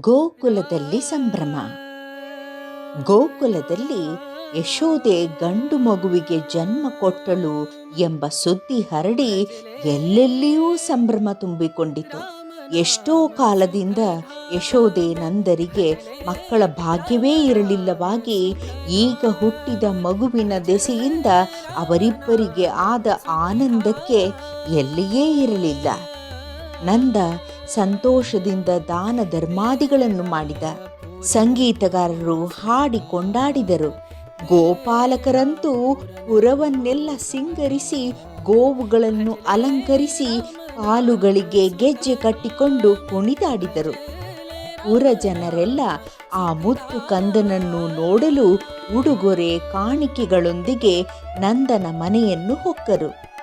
ಗೋಕುಲದಲ್ಲಿ ಸಂಭ್ರಮ. ಗೋಕುಲದಲ್ಲಿ ಯಶೋದೆ ಗಂಡು ಮಗುವಿಗೆ ಜನ್ಮ ಕೊಟ್ಟಳು ಎಂಬ ಸುದ್ದಿ ಹರಡಿ ಎಲ್ಲೆಲ್ಲಿಯೂ ಸಂಭ್ರಮ ತುಂಬಿಕೊಂಡಿತು. ಎಷ್ಟೋ ಕಾಲದಿಂದ ಯಶೋದೆ ನಂದರಿಗೆ ಮಕ್ಕಳ ಭಾಗ್ಯವೇ ಇರಲಿಲ್ಲವಾಗಿ ಈಗ ಹುಟ್ಟಿದ ಮಗುವಿನ ದೆಸೆಯಿಂದ ಅವರಿಬ್ಬರಿಗೆ ಆದ ಆನಂದಕ್ಕೆ ಎಲ್ಲಿಯೇ ಇರಲಿಲ್ಲ. ನಂದ ಸಂತೋಷದಿಂದ ದಾನ ಧರ್ಮಾದಿಗಳನ್ನು ಮಾಡಿದ ಸಂಗೀತಗಾರರು ಹಾಡಿ ಕೊಂಡಾಡಿದರು. ಗೋಪಾಲಕರಂತೂ ಪುರವನ್ನೆಲ್ಲ ಸಿಂಗರಿಸಿ, ಗೋವುಗಳನ್ನು ಅಲಂಕರಿಸಿ ಕಾಲುಗಳಿಗೆ ಗೆಜ್ಜೆ ಕಟ್ಟಿಕೊಂಡು ಕುಣಿದಾಡಿದರು. ಊರ ಜನರೆಲ್ಲ ಆ ಮುತ್ತು ಕಂದನನ್ನು ನೋಡಲು ಉಡುಗೊರೆ ಕಾಣಿಕೆಗಳೊಂದಿಗೆ ನಂದನ ಮನೆಯನ್ನು ಹೊಕ್ಕರು.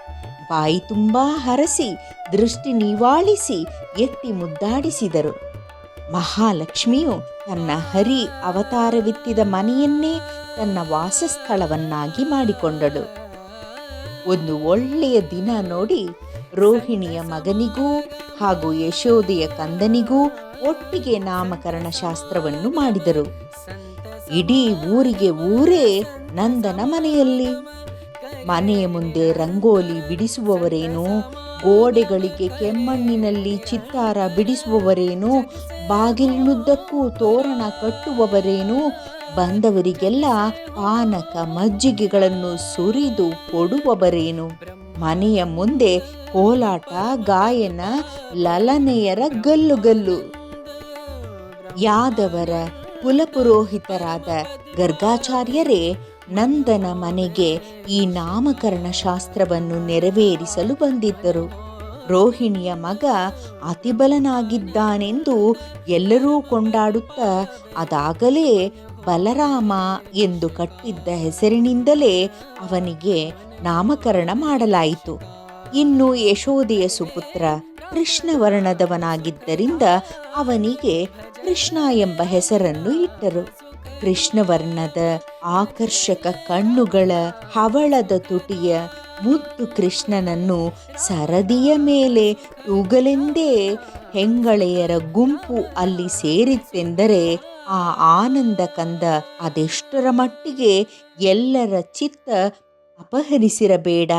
ಬಾಯಿ ತುಂಬಾ ಹರಸಿ, ದೃಷ್ಟಿ ನಿವಾಳಿಸಿ, ಎತ್ತಿ ಮುದ್ದಾಡಿಸಿದರು. ಮಹಾಲಕ್ಷ್ಮಿಯು ತನ್ನ ಹರಿ ಅವತಾರವಿತ್ತಿದ ಮನೆಯನ್ನೇ ತನ್ನ ವಾಸಸ್ಥಳವನ್ನಾಗಿ ಮಾಡಿಕೊಂಡಳು. ಒಂದು ಒಳ್ಳೆಯ ದಿನ ನೋಡಿ ರೋಹಿಣಿಯ ಮಗನಿಗೂ ಹಾಗೂ ಯಶೋದೆಯ ಕಂದನಿಗೂ ಒಟ್ಟಿಗೆ ನಾಮಕರಣ ಶಾಸ್ತ್ರವನ್ನು ಮಾಡಿದರು. ಇಡೀ ಊರಿಗೆ ಊರೇ ನಂದನ ಮನೆಯಲ್ಲಿ. ಮನೆಯ ಮುಂದೆ ರಂಗೋಲಿ ಬಿಡಿಸುವವರೇನು? ಗೋಡೆಗಳಿಗೆ ಕೆಮ್ಮಣ್ಣಿನಲ್ಲಿ ಚಿತ್ತಾರ ಬಿಡಿಸುವವರೇನು? ಬಾಗಿಲಿನುದ್ದಕ್ಕೂ ತೋರಣ ಕಟ್ಟುವವರೇನು? ಬಂದವರಿಗೆಲ್ಲ ಪಾನಕ ಮಜ್ಜಿಗೆಗಳನ್ನು ಸುರಿದು ಕೊಡುವವರೇನು? ಮನೆಯ ಮುಂದೆ ಕೋಲಾಟ, ಗಾಯನ, ಲಲನೆಯರ ಗಲ್ಲುಗಲ್ಲು. ಯಾದವರ ಕುಲಪುರೋಹಿತರಾದ ಗರ್ಗಾಚಾರ್ಯರೇ ನಂದನ ಮನೆಗೆ ಈ ನಾಮಕರಣ ಶಾಸ್ತ್ರವನ್ನು ನೆರವೇರಿಸಲು ಬಂದಿದ್ದರು. ರೋಹಿಣಿಯ ಮಗ ಅತಿಬಲನಾಗಿದ್ದಾನೆಂದು ಎಲ್ಲರೂ ಕೊಂಡಾಡುತ್ತಾ ಅದಾಗಲೇ ಬಲರಾಮ ಎಂದು ಕಟ್ಟಿದ್ದ ಹೆಸರಿನಿಂದಲೇ ಅವನಿಗೆ ನಾಮಕರಣ ಮಾಡಲಾಯಿತು. ಇನ್ನು ಯಶೋದೆಯ ಸುಪುತ್ರ ಕೃಷ್ಣವರ್ಣದವನಾಗಿದ್ದರಿಂದ ಅವನಿಗೆ ಕೃಷ್ಣ ಎಂಬ ಹೆಸರನ್ನು ಇಟ್ಟರು. ಕೃಷ್ಣವರ್ಣದ ಆಕರ್ಷಕ ಕಣ್ಣುಗಳ ಹವಳದ ತುಟಿಯ ಮುದ್ದು ಕೃಷ್ಣನನ್ನು ಸರದಿಯ ಮೇಲೆ ತೂಗಲೆಂದೇ ಹೆಂಗಳೆಯರ ಗುಂಪು ಅಲ್ಲಿ ಸೇರಿತ್ತೆಂದರೆ ಆ ಆನಂದ ಕಂದ ಅದೆಷ್ಟರ ಮಟ್ಟಿಗೆ ಎಲ್ಲರ ಚಿತ್ತ ಅಪಹರಿಸಿರಬೇಡ.